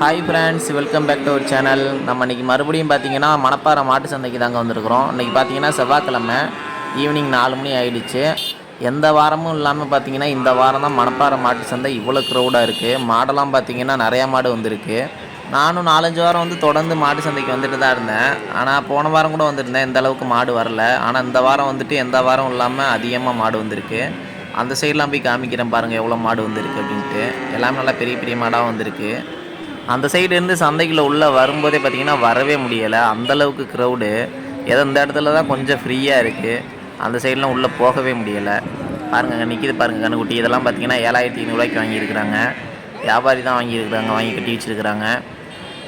Hi friends welcome back to our channel நம்ம இன்றைக்கி மறுபடியும் பார்த்தீங்கன்னா மணப்பாறை மாட்டு சந்தைக்கு தாங்க வந்திருக்கிறோம். இன்றைக்கி பார்த்தீங்கன்னா செவ்வாய்க்கிழமை ஈவினிங் நாலு மணி ஆகிடுச்சு எந்த வாரமும் இல்லாமல் பார்த்தீங்கன்னா இந்த வாரம் தான் மணப்பாறை மாட்டு சந்தை இவ்வளோ க்ரௌடாக இருக்குது மாடெல்லாம் பார்த்தீங்கன்னா நிறையா மாடு வந்திருக்கு. நானும் நாலஞ்சு வாரம் வந்து தொடர்ந்து மாட்டு சந்தைக்கு வந்துட்டு தான் இருந்தேன். ஆனால் போன வாரம் கூட வந்திருந்தேன். இந்த அளவுக்கு மாடு வரல. ஆனால் இந்த வாரம் வந்துட்டு எந்த வாரம் இல்லாமல் அதிகமாக மாடு வந்திருக்கு. அந்த சைட்லாம் போய் காமிக்கிறேன் பாருங்கள் எவ்வளோ மாடு வந்திருக்கு அப்படின்ட்டு. எல்லாமே நல்லா பெரிய பெரிய மாடாக வந்திருக்கு. அந்த சைடுலேருந்து சந்தைக்குள்ளே உள்ளே வரும்போதே பார்த்தீங்கன்னா வரவே முடியலை. அந்தளவுக்கு க்ரௌடு ஏதோ இந்த இடத்துல தான் கொஞ்சம் ஃப்ரீயாக இருக்குது அந்த சைட்லாம் உள்ளே போகவே முடியலை. பாருங்க நிற்கிது பாருங்கள் கண்ணுக்குட்டி. இதெல்லாம் பார்த்தீங்கன்னா ஏழாயிரத்தி ஐநூறுரூவாய்க்கு வாங்கியிருக்கிறாங்க. வியாபாரி தான் வாங்கியிருக்கிறாங்க வாங்கி கட்டி வச்சுருக்கிறாங்க.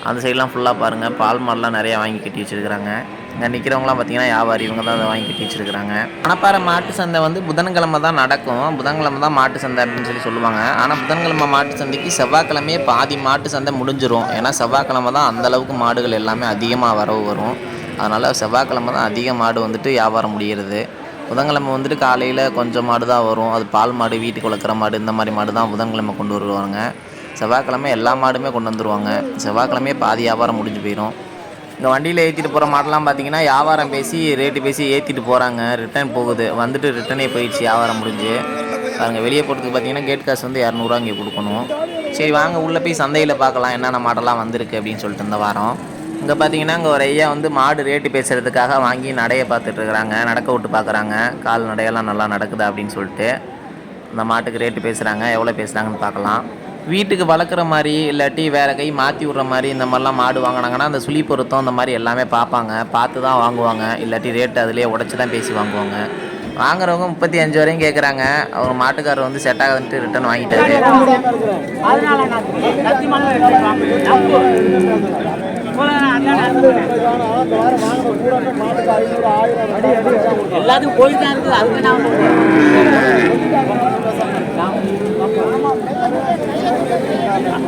அந்த சைட்லாம் ஃபுல்லாக பாருங்கள் பால் மாடெலாம் நிறையா வாங்கி கட்டி வச்சுருக்கிறாங்க. இங்கே நிற்கிறவங்களாம் பார்த்தீங்கன்னா வியாபாரி இவங்க தான் அதை வாங்கி கட்டி வச்சுருக்கிறாங்க மணப்பாறை மாட்டு சந்தை வந்து புதன்கிழமை தான் நடக்கும். புதன்கிழமை தான் மாட்டு சந்தை அப்படின்னு சொல்லி சொல்லுவாங்க. ஆனால் புதன்கிழமை மாட்டு சந்தைக்கு செவ்வாய்க்கிழமையே பாதி மாட்டு சந்தை முடிஞ்சிரும். ஏன்னா செவ்வாய்க்கிழமை தான் அந்த அளவுக்கு மாடுகள் எல்லாமே அதிகமாக வரவு வரும். அதனால் செவ்வாய்க்கிழமை தான் அதிக மாடு வந்துட்டு வியாபாரம் முடிகிறது. புதன்கிழமை வந்துட்டு காலையில் கொஞ்சம் மாடு தான் வரும். அது பால் மாடு வீட்டுக்கு வளர்க்குற மாடு இந்த மாதிரி மாடு தான் புதன்கிழமை கொண்டு வருவாங்க. செவ்வாய்க்கிழமை எல்லா மாடுமே கொண்டு வந்துருவாங்க. செவ்வாய்க்கிழமையே பாதி வியாபாரம் முடிஞ்சு போயிடும் இந்த வண்டியில் ஏற்றிட்டு போகிற மாடெல்லாம் பார்த்தீங்கன்னா வியாபாரம் பேசி ரேட்டு பேசி ஏற்றிட்டு போகிறாங்க ரிட்டர்ன் போகுது. வந்துட்டு ரிட்டனே போயிடுச்சு வியாபாரம் முடிஞ்சு. பாருங்கள் வெளியே போகிறதுக்கு பார்த்தீங்கன்னா கேட் காசு வந்து இரநூறுவா இங்கே கொடுக்கணும். சரி வாங்க உள்ளே போய் சந்தையில் பார்க்கலாம் என்னென்ன மாடெல்லாம் வந்திருக்கு அப்படின்னு சொல்லிட்டு இந்த வாரம். இங்கே பார்த்தீங்கன்னா இங்கே ஒரு ஐயா வந்து மாடு ரேட்டு பேசுகிறதுக்காக வாங்கி நடையை பார்த்துட்ருக்குறாங்க நடக்க விட்டு பார்க்குறாங்க கால் நடையெல்லாம் நல்லா நடக்குதா அப்படின்னு சொல்லிட்டு. இந்த மாட்டுக்கு ரேட்டு பேசுகிறாங்க எவ்வளோ பேசுகிறாங்கன்னு பார்க்கலாம். வீட்டுக்கு வளர்க்குற மாதிரி இல்லாட்டி வேறு கை மாற்றி விட்ற மாதிரி இந்த மாதிரிலாம் மாடு வாங்கினாங்கன்னா அந்த சுழி பொருத்தம் இந்த மாதிரி எல்லாமே பார்ப்பாங்க. பார்த்து தான் வாங்குவாங்க. இல்லாட்டி ரேட்டு அதிலே உடச்சி தான் பேசி வாங்குவாங்க. வாங்குறவங்க முப்பத்தி அஞ்சு வரையும் கேட்குறாங்க அவர் மாட்டுக்காரர் வந்து செட் ஆகுதுன்ட்டு ரிட்டர்ன் வாங்கிட்டாரு. எல்லாத்துக்கும் போயிட்டு தான் இருக்குது. அதுக்கு நான்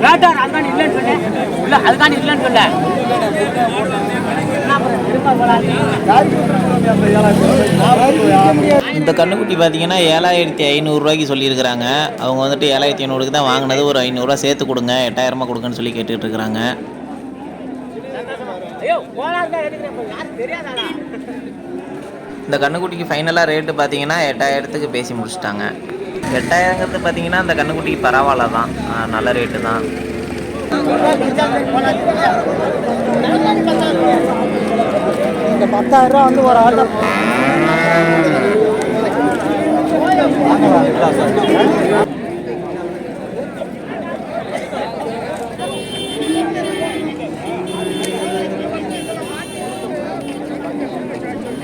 வேட்டார் அதுக்காண்டி இல்லைன்னு சொன்னேன் இல்லை அதுக்காண்டி இல்லைன்னு போடாது இந்த கண்ணுக்குட்டி பார்த்தீங்கன்னா ஏழாயிரத்தி ஐநூறுரூவாய்க்கு சொல்லியிருக்கிறாங்க. அவங்க வந்துட்டு ஏழாயிரத்தி ஐநூறுக்கு தான் வாங்கினது. ஒரு ஐநூறுரூவா சேர்த்து கொடுங்க. எட்டாயிரமா கொடுங்கன்னு சொல்லி கேட்டுட்டு இருக்கிறாங்க இந்த கண்ணுக்குட்டிக்கு ஃபைனலாக ரேட்டு பார்த்தீங்கன்னா எட்டாயிரத்துக்கு பேசி முடிச்சிட்டாங்க. எட்டாயிரங்கிறது பார்த்தீங்கன்னா அந்த கண்ணுக்குட்டிக்கு பரவாயில்ல தான். நல்ல ரேட்டு தான். இந்த பத்தாயிரம் ரூபா வந்து ஒரு ஆள்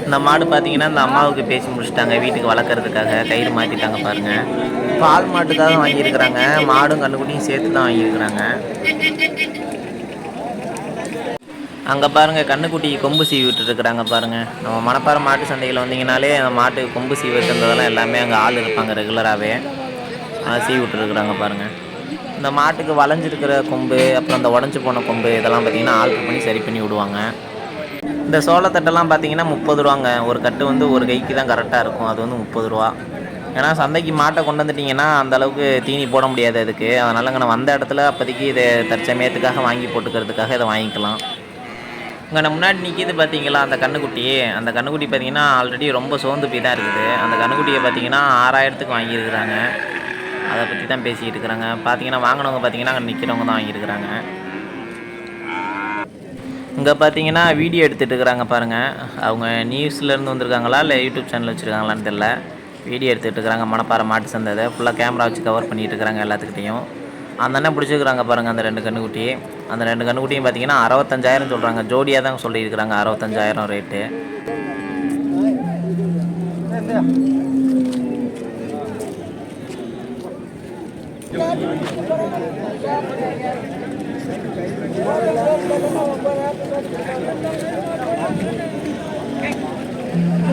இந்த மாடு பார்த்தீங்கன்னா இந்த அம்மாவுக்கு பேசி முடிச்சிட்டாங்க. வீட்டுக்கு வளர்க்குறதுக்காக கயிறு மாற்றிட்டாங்க பாருங்க. பால் மாட்டுக்காக வாங்கியிருக்கிறாங்க. மாடும் கண்ணுக்குட்டியும் சேர்த்து தான் வாங்கியிருக்கிறாங்க. அங்கே பாருங்க கண்ணுக்குட்டி கொம்பு சீவி விட்டுருக்குறாங்க பாருங்க. நம்ம மணப்பாறை மாட்டு சந்தையில் வந்தீங்கனாலே அந்த மாட்டுக்கு கொம்பு சீவி வச்சுருந்ததெல்லாம் எல்லாமே அங்கே ஆள் இருப்பாங்க ரெகுலராகவே சீவி விட்டுருக்குறாங்க பாருங்கள் இந்த மாட்டுக்கு வளைஞ்சிருக்கிற கொம்பு அப்புறம் இந்த உடஞ்சி போன கொம்பு இதெல்லாம் பார்த்தீங்கன்னா ஆல்ட்ரு பண்ணி சரி பண்ணி விடுவாங்க. இந்த சோளத்தட்டெல்லாம் பார்த்தீங்கன்னா முப்பது ரூபாங்க. ஒரு கட்டு வந்து ஒரு கைக்கு தான் கரெக்டாக இருக்கும். அது வந்து முப்பது ரூபா. ஏன்னா சந்தைக்கு மாட்டை கொண்டு வந்துட்டிங்கன்னா அந்த அளவுக்கு தீனி போட முடியாது அதுக்கு. அதனால் நான் வந்த இடத்துல அப்போதைக்கு இதை தற்சமயத்துக்காக வாங்கி போட்டுக்கிறதுக்காக இதை வாங்கிக்கலாம். இங்கே நம்ம முன்னாடி நிற்கிது பார்த்தீங்களா அந்த கண்ணுக்குட்டி. அந்த கண்ணுக்குட்டி பார்த்தீங்கன்னா ஆல்ரெடி ரொம்ப சோர்ந்து போய் தான் இருக்குது. அந்த கண்ணுக்குட்டியை பார்த்தீங்கன்னா ஆறாயிரத்துக்கு வாங்கியிருக்கிறாங்க. அதை பற்றி தான் பேசிக்கிட்டு இருக்கிறாங்க. பார்த்தீங்கன்னா வாங்கினவங்க பார்த்தீங்கன்னா அங்கே நிற்கிறவங்க தான் வாங்கியிருக்கிறாங்க. இங்கே பார்த்தீங்கன்னா வீடியோ எடுத்துகிட்டு இருக்கிறாங்க பாருங்கள் அவங்க நியூஸ்லேருந்து வந்திருக்காங்களா? இல்லை யூடியூப் சேனல் வச்சுருக்காங்களான்னு தெரில வீடியோ எடுத்துகிட்டு இருக்கிறாங்க மணப்பாறை மாட்டு சந்தை ஃபுல்லாக கேமரா வச்சு கவர் பண்ணிகிட்டு இருக்கிறாங்க எல்லாத்துக்கிட்டையும். அந்த அண்ணன் பிடிச்சிருக்கிறாங்க பாருங்கள் அந்த ரெண்டு கண்ணுக்குட்டி. அந்த ரெண்டு கண்ணுக்குட்டியும் பார்த்தீங்கன்னா அறுபத்தஞ்சாயிரம் சொல்கிறாங்க ஜோடியாக தான் சொல்லியிருக்கிறாங்க அறுபத்தஞ்சாயிரம் ரேட்டு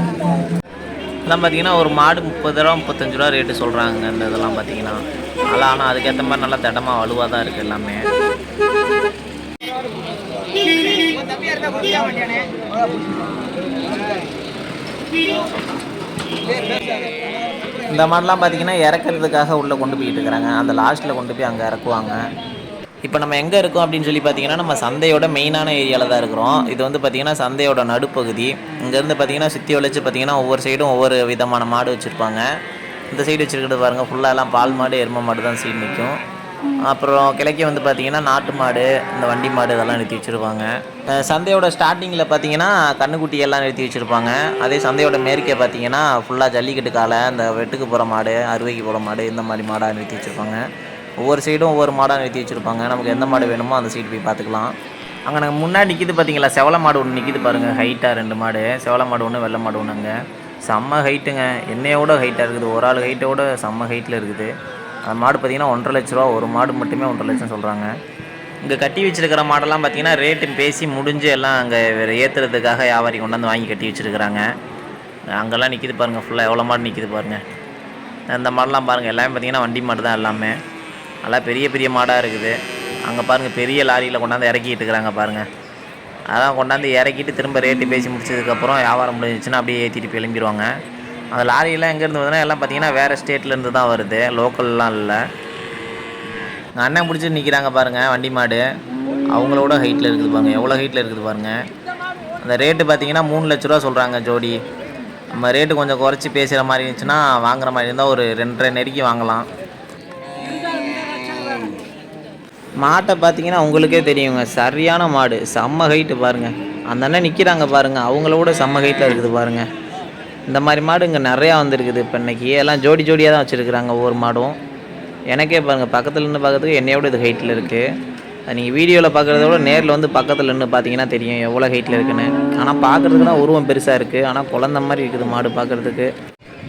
இதெல்லாம் பார்த்தீங்கன்னா ஒரு மாடு முப்பது ரூபா முப்பத்தஞ்சு ரூபா ரேட்டு சொல்கிறாங்க இந்த இதெல்லாம் பார்த்தீங்கன்னா. நல்லா ஆனால் அதுக்கேற்ற மாதிரி நல்லா திடமாக வலுவாக தான் இருக்குது எல்லாமே. இந்த மாதிரிலாம் பார்த்தீங்கன்னா இறக்குறதுக்காக உள்ளே கொண்டு போயிட்டு இருக்கிறாங்க. அந்த லாஸ்ட்டில் கொண்டு போய் அங்கே இறக்குவாங்க. இப்போ நம்ம எங்கே இருக்கோம் அப்படின்னு சொல்லி பார்த்தீங்கன்னா நம்ம சந்தையோட மெயினான ஏரியாவில் தான் இருக்கிறோம். இது வந்து பார்த்திங்கன்னா சந்தையோட நடுப்பகுதி. இங்கேருந்து பார்த்தீங்கன்னா சுற்றி உழைச்சி பார்த்தீங்கன்னா ஒவ்வொரு சைடும் ஒவ்வொரு விதமான மாடு வச்சுருப்பாங்க. இந்த சைடு வச்சுருக்கிறது பாருங்கள் ஃபுல்லாக எல்லாம் பால் மாடு எருமை மாடு தான் சைடு நிற்கும் அப்புறம் கிழக்கே வந்து பார்த்திங்கன்னா நாட்டு மாடு இந்த வண்டி மாடு இதெல்லாம் நிறுத்தி வச்சுருப்பாங்க. சந்தையோட ஸ்டார்டிங்கில் பார்த்தீங்கன்னா கண்ணுக்குட்டி எல்லாம் நிறுத்தி வச்சுருப்பாங்க. அதே சந்தையோட மேற்கே பார்த்தீங்கன்னா ஃபுல்லாக ஜல்லிக்கட்டு காலை இந்த வெட்டுக்கு போகிற மாடு அறுவைக்கு போகிற மாடு இந்த மாதிரி மாடாக நிறுத்தி வச்சுருப்பாங்க. ஒவ்வொரு சைடும் ஒவ்வொரு மாடாக நிறுத்தி வச்சுருப்பாங்க. நமக்கு எந்த மாடு வேணுமோ அந்த சைடு போய் பார்த்துக்கலாம் அங்கே நாங்கள் முன்னாடி நிற்கிது பார்த்தீங்களா செவலை மாடு ஒன்று நிற்கிது பாருங்கள் ஹைட்டாக ரெண்டு மாடு. செவலை மாடு ஒன்று வெள்ளை மாடு ஒன்று அங்கே. செம்ம ஹைட்டுங்க என்னையோட ஹைட்டாக இருக்குது. ஒரு ஆள் ஹைட்டோட செம்ம ஹைட்டில் இருக்குது. அந்த மாடு பார்த்தீங்கன்னா ஒன்றரை லட்ச ரூபா. ஒரு மாடு மட்டுமே ஒன்றரை லட்சம் சொல்கிறாங்க இங்கே கட்டி வச்சிருக்கிற மாடெல்லாம் பார்த்தீங்கன்னா ரேட்டு பேசி முடிஞ்சு எல்லாம் அங்கே ஏற்றுறதுக்காக வியாபாரி கொண்டாந்து வாங்கி கட்டி வச்சுருக்கிறாங்க. அங்கெல்லாம் நிற்கிது பாருங்கள் ஃபுல்லாக எவ்வளோ மாடு நிற்கிது பாருங்கள் அந்த மாடெல்லாம் பாருங்கள் எல்லாமே பார்த்தீங்கன்னா வண்டி மாடு தான் எல்லாமே. நல்லா பெரிய பெரிய மாடாக இருக்குது. அங்கே பாருங்கள் பெரிய லாரியில் கொண்டாந்து இறக்கிட்டு இருக்கிறாங்க பாருங்கள் அதான் கொண்டாந்து இறக்கிட்டு திரும்ப ரேட்டு பேசி முடிச்சதுக்கப்புறம் வியாபாரம் முடிஞ்சிச்சுன்னா அப்படியே ஏற்றிட்டு கிளம்பிடுவாங்க. அந்த லாரியெல்லாம் எங்கேருந்து வருதுன்னா எல்லாம் பார்த்தீங்கன்னா வேறு ஸ்டேட்லேருந்து தான் வருது. லோக்கல்லாம் இல்லை. எங்கள் அண்ணன் பிடிச்சி நிற்கிறாங்க பாருங்கள் வண்டி மாடு. அவங்களோட ஹைட்டில் இருக்குது பாருங்கள் எவ்வளோ ஹைட்டில் இருக்குது பாருங்கள் அந்த ரேட்டு பார்த்தீங்கன்னா மூணு லட்ச ரூபா சொல்கிறாங்க ஜோடி. நம்ம ரேட்டு கொஞ்சம் குறைச்சி பேசுகிற மாதிரி இருந்துச்சுன்னா வாங்குற மாதிரி இருந்தால் ஒரு ரெண்டரை நெருக்கி வாங்கலாம். மாட்டை பார்த்தீங்கன்னா உங்களுக்கே தெரியுங்க. சரியான மாடு. செம்ம ஹைட்டு பாருங்கள் அந்த அண்ணன் நிற்கிறாங்க பாருங்கள் அவங்களோட செம்ம ஹைட்டில் இருக்குது பாருங்கள் இந்த மாதிரி மாடு இங்கே நிறையா வந்திருக்குது. இப்போ இன்றைக்கி எல்லாம் ஜோடி ஜோடியாக தான் வச்சுருக்குறாங்க ஒவ்வொரு மாடும். எனக்கே பாருங்கள் பக்கத்தில் நின்று பார்க்கறதுக்கு என்னையோட இது ஹைட்டில் இருக்குது நீங்கள் வீடியோவில் பார்க்குறத விட நேரில் வந்து பக்கத்தில் நின்று பார்த்தீங்கன்னா தெரியும் எவ்வளோ ஹைட்டில் இருக்குன்னு. ஆனால் பார்க்குறதுக்குலாம் உருவம் பெருசாக இருக்குது ஆனால் குழந்த மாதிரி இருக்குது மாடு பார்க்குறதுக்கு.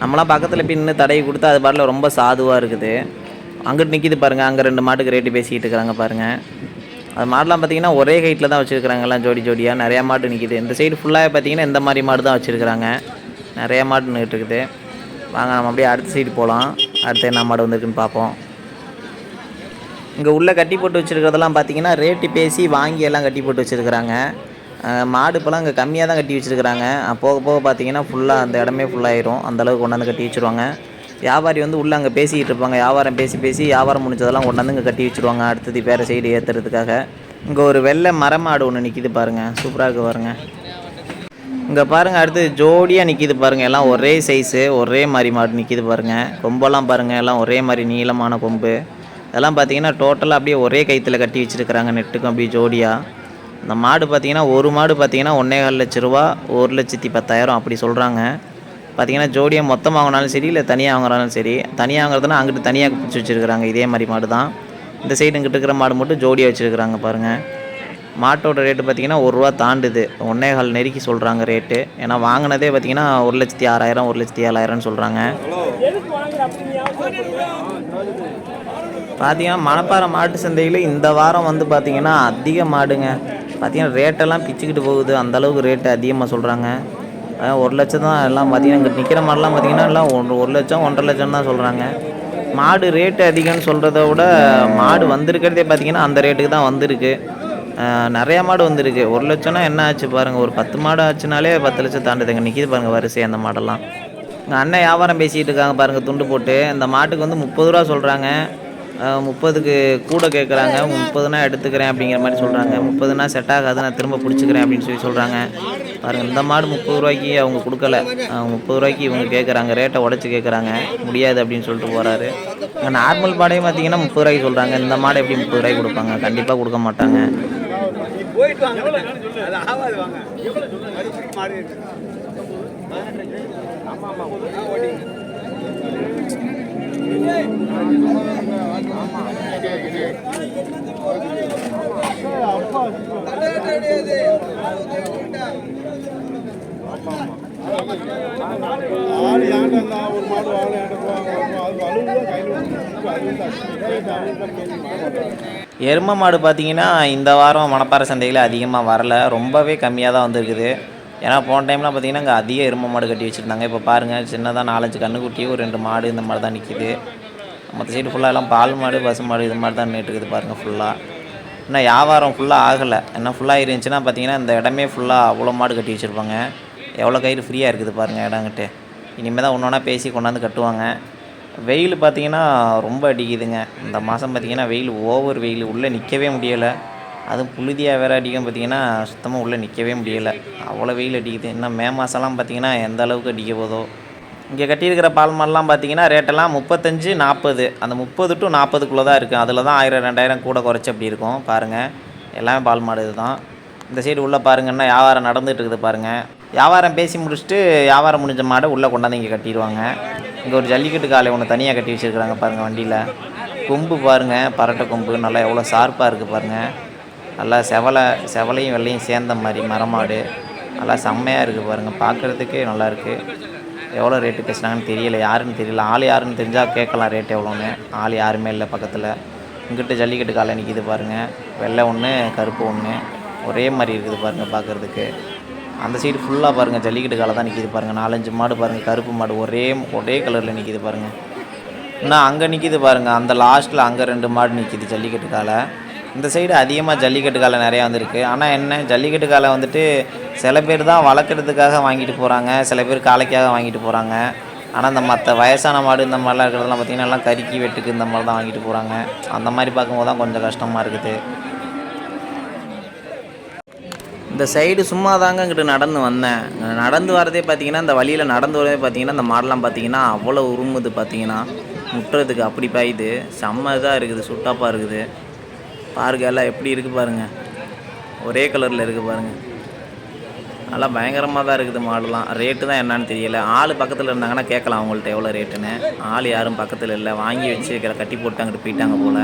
நம்மளாம் பக்கத்தில் போய் நின்று தடவி கொடுத்தா அது பாட்டில் ரொம்ப சாதுவாக இருக்குது. அங்கிட்டு நிற்கிது பாருங்கள் அங்கே ரெண்டு மாட்டுக்கு ரேட்டு பேசிக்கிட்டு இருக்கிறாங்க பாருங்கள் அது மாடெலாம் பார்த்தீங்கன்னா ஒரே ஹைட்டில் தான் வச்சுருக்கிறாங்கலாம் ஜோடி ஜோடியாக நிறையா மாடு நிற்கிது இந்த சைடு ஃபுல்லாக பார்த்தீங்கன்னா இந்த மாதிரி மாடு தான் வச்சுருக்குறாங்க. நிறையா மாடு நின்றுட்டு இருக்குது. வாங்க நம்ம அப்படியே அடுத்த சைடு போகலாம் அடுத்து என்ன மாடு வந்திருக்குன்னு பார்ப்போம். இங்கே உள்ளே கட்டி போட்டு வச்சுருக்கிறதெல்லாம் பார்த்தீங்கன்னா ரேட்டு பேசி வாங்கி எல்லாம் கட்டி போட்டு வச்சுருக்கிறாங்க. மாடு இப்போலாம் இங்கே கம்மியாக தான் கட்டி வச்சுருக்குறாங்க. போக போக பார்த்தீங்கன்னா ஃபுல்லாக அந்த இடமே ஃபுல்லாகிடும் அந்தளவுக்கு கொண்டாந்து கட்டி வச்சுருவாங்க. வியாபாரி வந்து உள்ளே அங்கே பேசிக்கிட்டு இருப்பாங்க. வியாபாரம் பேசி பேசி வியாபாரம் முடிஞ்சதெல்லாம் கொண்டாந்து இங்கே கட்டி வச்சுருவாங்க. அடுத்தது வேறு சைடு ஏற்றுறதுக்காக இங்கே ஒரு வெள்ளை மரமாடு ஒன்று நிற்கிது பாருங்கள் சூப்பராக இருக்குது பாருங்கள் இங்கே பாருங்கள் அடுத்து ஜோடியாக நிற்கிது பாருங்கள் எல்லாம் ஒரே சைஸு ஒரே மாதிரி மாடு நிற்கிது பாருங்கள் கொம்பெல்லாம் பாருங்கள் எல்லாம் ஒரே மாதிரி நீளமான கொம்பு. இதெல்லாம் பார்த்தீங்கன்னா டோட்டலாக அப்படியே ஒரே கைத்தில் கட்டி வச்சுருக்கிறாங்க நெட்டுக்கும் அப்படியே ஜோடியாக இந்த மாடு பார்த்தீங்கன்னா ஒரு மாடு பார்த்தீங்கன்னா ஒன்றே கால் லட்ச ரூபா ஒரு லட்சத்தி பத்தாயிரம் அப்படி சொல்கிறாங்க பார்த்தீங்கன்னா ஜோடியாக மொத்தமாக வாங்கினாலும் சரி இல்லை தனியாக வாங்குறாலும் சரி தனியாக வாங்குறதுனா அங்கிட்டு தனியாக பிடிச்சி வச்சுருக்குறாங்க. இதே மாதிரி மாடு தான். இந்த சைடு இங்கிட்டு இருக்கிற மாடு மட்டும் ஜோடியாக வச்சுருக்குறாங்க பாருங்கள் மாட்டோட ரேட்டு பார்த்தீங்கன்னா ஒரு ரூபா தாண்டுது. ஒன்றே கால் நெருக்கி சொல்கிறாங்க ரேட்டு ஏன்னா வாங்கினதே பார்த்தீங்கன்னா ஒரு லட்சத்தி ஆறாயிரம் ஒரு லட்சத்தி ஏழாயிரம்னு சொல்கிறாங்க பார்த்தீங்கன்னா மணப்பாறை மாட்டு சந்தையில் இந்த வாரம் வந்து பார்த்தீங்கன்னா அதிக மாடுங்க. பார்த்தீங்கன்னா ரேட்டெல்லாம் பிச்சுக்கிட்டு போகுது. அந்த அளவுக்கு ரேட்டு அதிகமாக சொல்கிறாங்க ஒரு லட்சம் தான் எல்லாம் பார்த்தீங்கன்னா இங்கே நிற்கிற மாதிரிலாம் பார்த்தீங்கன்னா எல்லாம் ஒன்று ஒரு லட்சம் ஒன்றரை லட்சம் தான் சொல்கிறாங்க மாடு ரேட்டு அதிகம்னு சொல்கிறத விட மாடு வந்திருக்கிறதே பார்த்தீங்கன்னா அந்த ரேட்டுக்கு தான் வந்திருக்கு. நிறையா மாடு வந்திருக்கு. ஒரு லட்சம்னா என்ன ஆச்சு பாருங்கள் ஒரு பத்து மாடு ஆச்சுனாலே பத்து லட்சம் தாண்டுதுங்க நிற்கிது பாருங்கள் வரிசை அந்த மாடெல்லாம். எங்கள் அண்ணன் வியாபாரம் பேசிகிட்டு இருக்காங்க பாருங்கள் துண்டு போட்டு. இந்த மாட்டுக்கு வந்து முப்பது ரூபா சொல்கிறாங்க முப்பதுக்கு கூட கேட்குறாங்க முப்பதுனா எடுத்துக்கிறேன் அப்படிங்கிற மாதிரி சொல்கிறாங்க முப்பதுனா செட் ஆகாது. நான் திரும்ப பிடிச்சிக்கிறேன் அப்படின்னு சொல்லி சொல்கிறாங்க பாருங்கள் இந்த மாடு முப்பது ரூபாய்க்கு அவங்க கொடுக்கல. முப்பது ரூபாய்க்கு இவங்க கேட்குறாங்க ரேட்டை உடச்சி கேட்குறாங்க முடியாது அப்படின்னு சொல்லிட்டு போகிறாரு நார்மல் பாடையே பார்த்தீங்கன்னா முப்பது ரூபாய்க்கு சொல்கிறாங்க இந்த மாடு எப்படி முப்பது ரூபாய்க்கு கொடுப்பாங்க? கண்டிப்பாக கொடுக்க மாட்டாங்க. ஆள் ஏன்டா இருந்தா ஒரு மாடு ஆள் ஏன்டா போவாங்க அது அழுவுல கையில் அது வந்து அசிங்க எருமை மாடு பார்த்தீங்கன்னா இந்த வாரம் மணப்பாறை சந்தையில் அதிகமாக வரல. ரொம்பவே கம்மியாக தான் வந்திருக்குது. ஏன்னா போன டைம்லாம் பார்த்தீங்கன்னா அங்கே அதிக எருமை மாடு கட்டி வச்சுருந்தாங்க. இப்போ பாருங்கள் சின்னதாக நாலஞ்சு கண்ணுக்குட்டியும் ஒரு ரெண்டு மாடு இந்த மாதிரி தான் நிற்கிது மற்ற சைடு ஃபுல்லாக எல்லாம் பால் மாடு பசு மாடு இது மாதிரி தான் நின்றுட்டுருக்குது பாருங்கள் ஃபுல்லாக இன்னும் வியாபாரம் ஃபுல்லாக ஆகலை. என்ன ஃபுல்லாக இருந்துச்சுன்னா பார்த்தீங்கன்னா இந்த இடமே ஃபுல்லாக அவ்வளோ மாடு கட்டி வச்சுருப்பாங்க. எவ்வளோ கயிறு ஃப்ரீயாக இருக்குது பாருங்கள் இடங்கிட்டே இனிமேல் தான் ஒன்று ஒன்றா பேசி கொண்டாந்து கட்டுவாங்க. வெயில் பார்த்தீங்கன்னா ரொம்ப அடிக்குதுங்க. இந்த மாதம் பார்த்தீங்கன்னா வெயில் ஓவர் வெயில் உள்ளே நிற்கவே முடியலை. அதுவும் புழுதியாக வேறு அடிக்கும் பார்த்தீங்கன்னா சுத்தமாக உள்ளே நிற்கவே முடியலை. அவ்வளோ வெயில் அடிக்குது. இன்னும் மே மாதம்லாம் பார்த்தீங்கன்னா எந்த அளவுக்கு அடிக்க போதோ. இங்கே கட்டியிருக்கிற பால் மாடெலாம் பார்த்தீங்கன்னா ரேட்டெல்லாம் முப்பத்தஞ்சு நாற்பது அந்த முப்பது டு நாற்பதுக்குள்ளே தான் இருக்குது அதில் தான் ஆயிரம் ரெண்டாயிரம் கூட குறைச்சி அப்படி இருக்கும். பாருங்கள் எல்லாமே பால் மாடு இதுதான். இந்த சைடு உள்ளே பாருங்கன்னா வியாபாரம் நடந்துகிட்டு இருக்குது பாருங்கள் வியாபாரம் பேசி முடிச்சுட்டு வியாபாரம் முடிஞ்ச மாடை உள்ளே கொண்டாந்து இங்கே கட்டிடுவாங்க. இங்கே ஒரு ஜல்லிக்கட்டு காலை ஒன்று தனியாக கட்டி வச்சுருக்குறாங்க பாருங்கள் வண்டியில். கொம்பு பாருங்கள் பரட்டை கொம்பு நல்லா எவ்வளோ ஷார்ப்பாக இருக்குது பாருங்கள் நல்லா செவலை செவலையும் வெள்ளையும் சேர்ந்த மாதிரி மரமாடு நல்லா செம்மையாக இருக்குது பாருங்கள் பார்க்குறதுக்கே நல்லா இருக்குது எவ்வளோ ரேட்டு பேசுனாங்கன்னு தெரியல யாருன்னு தெரியல ஆள் யாருன்னு தெரிஞ்சால் கேட்கலாம் ரேட் எவ்வளோன்னு. ஆள் யாருமே இல்லை பக்கத்தில். இங்கிட்ட ஜல்லிக்கட்டு காலை நிற்கிது பாருங்கள் வெள்ளை ஒன்று கருப்பு ஒன்று ஒரே மாதிரி இருக்குது பாருங்கள் பார்க்குறதுக்கு. அந்த சைடு ஃபுல்லாக பாருங்கள் ஜல்லிக்கட்டு காலை தான் நிற்கிது பாருங்கள் நாலஞ்சு மாடு பாருங்கள் கருப்பு மாடு ஒரே ஒரே கலரில் நிற்கிது பாருங்கள் இன்னும் அங்கே நிற்கிது பாருங்கள் அந்த லாஸ்ட்டில் அங்கே ரெண்டு மாடு நிற்கிது ஜல்லிக்கட்டு காலை. இந்த சைடு அதிகமாக ஜல்லிக்கட்டு காலை நிறையா வந்திருக்கு. ஆனால் என்ன ஜல்லிக்கட்டு காலை வந்துட்டு சில பேர் தான் வளர்க்குறதுக்காக வாங்கிட்டு போகிறாங்க சில பேர் காளைக்காக வாங்கிட்டு போகிறாங்க ஆனால் இந்த மற்ற வயசான மாடு இந்த மாதிரிலாம் இருக்கிறதெல்லாம் பார்த்திங்கன்னா எல்லாம் கறிக்கு வெட்டுக்கு இந்த மாதிரி தான் வாங்கிட்டு போகிறாங்க அந்த மாதிரி பார்க்கும்போது தான் கொஞ்சம் கஷ்டமாக இருக்குது. இந்த சைடு சும்மா தாங்க இங்கிட்டு நடந்து வந்தேன். நடந்து வரதே பார்த்தீங்கன்னா இந்த வழியில் நடந்து வரதே பார்த்தீங்கன்னா இந்த மாடெல்லாம் பார்த்தீங்கன்னா அவ்வளோ உருமுது பார்த்தீங்கன்னா முட்டுறதுக்கு அப்படி பாயுது. செம்ம இதாக இருக்குது சுட்டாப்பாக இருக்குது. பாருங்க எல்லாம் எப்படி இருக்குது பாருங்கள் ஒரே கலரில் இருக்குது பாருங்கள் நல்லா பயங்கரமாக தான் இருக்குது மாடுலாம். ரேட்டு தான் என்னன்னு தெரியல. ஆள் பக்கத்தில் இருந்தாங்கன்னா கேட்கலாம் அவங்கள்ட்ட எவ்வளோ ரேட்டுன்னு ஆள் யாரும் பக்கத்தில் இல்லை. வாங்கி வச்சு கட்டி போட்டு அங்கிட்டு போயிட்டாங்க போல்.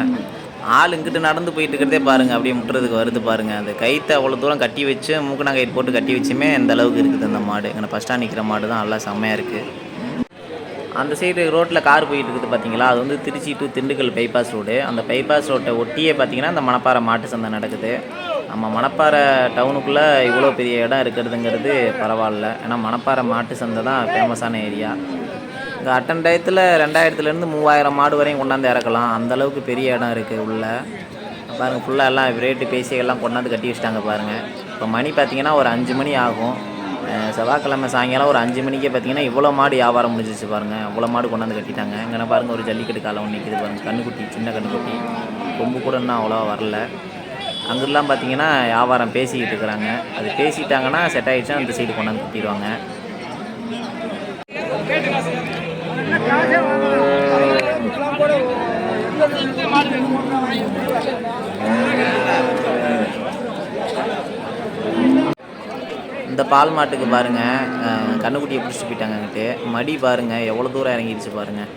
ஆள் இங்கிட்டு நடந்து போயிட்டு இருக்கிறதே பாருங்கள் அப்படியே முட்டுறதுக்கு வருது பாருங்கள் அந்த கைத்தை அவ்வளோ தூரம் கட்டி வச்சு மூக்கணா கயிறு போட்டு கட்டி வச்சுமே இந்த அளவுக்கு இருக்குது அந்த மாடு. இங்கே ஃபஸ்ட்டாக நிற்கிற மாடு தான் நல்லா செம்மையாக இருக்குது அந்த சைடு ரோட்டில் கார் போயிட்டு இருக்குது பார்த்தீங்களா அது வந்து Tiruchi to Dindigul bypass road அந்த பைபாஸ் ரோட்டை ஒட்டியே பார்த்தீங்கன்னா அந்த மணப்பாறை மாட்டு சந்தை நடக்குது. நம்ம மணப்பாறை டவுனுக்குள்ளே இவ்வளோ பெரிய இடம் இருக்கிறதுங்கிறது பரவாயில்ல. ஏன்னா மணப்பாறை மாட்டு சந்தை தான் ஃபேமஸான ஏரியா இங்கே அட்டன் டயத்தில் ரெண்டாயிரத்துலேருந்து மூவாயிரம் மாடு வரையும் கொண்டாந்து இறக்கலாம். அந்தளவுக்கு பெரிய இடம் இருக்குது உள்ளே. பாருங்கள் ஃபுல்லாக எல்லாம் ரேட்டு பேசி எல்லாம் கொண்டாந்து கட்டி வச்சிட்டாங்க பாருங்கள் இப்போ மணி பார்த்தீங்கன்னா ஒரு அஞ்சு மணி ஆகும். செவ்வாய்க்கிழமை சாயங்காலம் ஒரு அஞ்சு மணிக்கே பார்த்தீங்கன்னா இவ்வளோ மாடு வியாபாரம் முடிஞ்சிச்சு பாருங்கள் அவ்வளோ மாடு கொண்டாந்து கட்டிட்டாங்க. இங்கே பாருங்கள் ஒரு ஜல்லிக்கட்டு காலம் ஒன்று நிற்கிது பாருங்கள் கண்ணுக்குட்டி சின்ன கண்ணுக்குட்டி. கொம்பு கூட இன்னும் அவ்வளோவா வரல. அங்கெல்லாம் பார்த்தீங்கன்னா வியாபாரம் பேசிக்கிட்டு இருக்கிறாங்க. அது பேசிட்டாங்கன்னா செட் ஆகிடுச்சுன்னா அந்த சைடு கொண்டாந்து கட்டிடுவாங்க. இந்த பால் மாட்டுக்கு பாருங்கள் கண்ணுக்குட்டியை பிடிச்சிட்டு போயிட்டாங்க அங்கிட்டு. மடி பாருங்கள் எவ்வளோ தூரம் இறங்கிடுச்சு பாருங்கள்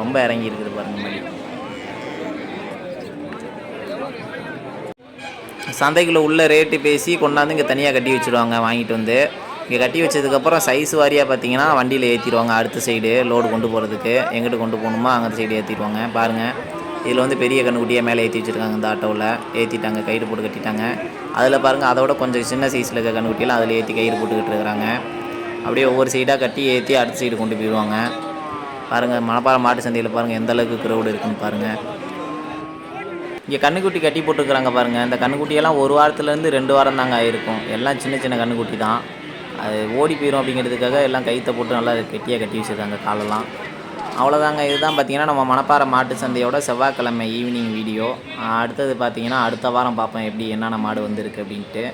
ரொம்ப இறங்கி இருக்குது பாருங்கள் மடி. சந்தைக்குள்ளே உள்ள ரேட்டு பேசி கொண்டாந்து இங்கே தனியாக கட்டி வச்சுருவாங்க வாங்கிட்டு வந்து. இங்கே கட்டி வச்சதுக்கப்புறம் சைஸ் வாரியாக பார்த்தீங்கன்னா வண்டியில் ஏற்றிடுவாங்க அடுத்த சைடு லோடு கொண்டு போகிறதுக்கு எங்கிட்டு கொண்டு போகணுமோ? அங்கே சைடு ஏற்றிடுவாங்க பாருங்கள் இதில் வந்து பெரிய கண்ணுக்குட்டியாக மேலே ஏற்றி வச்சுருக்காங்க இந்த ஆட்டோவில் ஏற்றிட்டாங்க கயிறு போட்டு கட்டிட்டாங்க. அதில் பாருங்கள் அதோட கொஞ்சம் சின்ன சைஸில் இருக்க கண்ணுக்குட்டியெல்லாம் அதில் ஏற்றி கயிறு போட்டுக்கிட்டு இருக்கிறாங்க. அப்படியே ஒவ்வொரு சைடாக கட்டி ஏற்றி அடுத்த சைடு கொண்டு போயிடுவாங்க. பாருங்கள் மணப்பாறை மாட்டு சந்தையில் பாருங்கள் எந்த அளவுக்கு க்ரௌடு இருக்குன்னு பாருங்கள் இங்கே கண்ணுக்குட்டி கட்டி போட்டுருக்குறாங்க பாருங்கள் இந்த கண்ணுக்குட்டியெல்லாம் ஒரு வாரத்துலேருந்து ரெண்டு வாரம் தாங்க ஆயிருக்கும். எல்லாம் சின்ன சின்ன கண்ணுக்குட்டி தான். அது ஓடி போயிடும் அப்படிங்கிறதுக்காக எல்லாம் கைத்தை போட்டு நல்லா கெட்டியாக கட்டி வச்சுருக்காங்க காலெல்லாம். அவ்வளோதாங்க இதுதான் பார்த்தீங்கன்னா நம்ம மணப்பாறை மாட்டு சந்தையோட செவ்வாய்க்கிழமை ஈவினிங் வீடியோ அடுத்தது பார்த்தீங்கன்னா அடுத்த வாரம் பார்ப்போம் எப்படி என்னென்ன மாடு வந்திருக்கு அப்படின்ட்டு.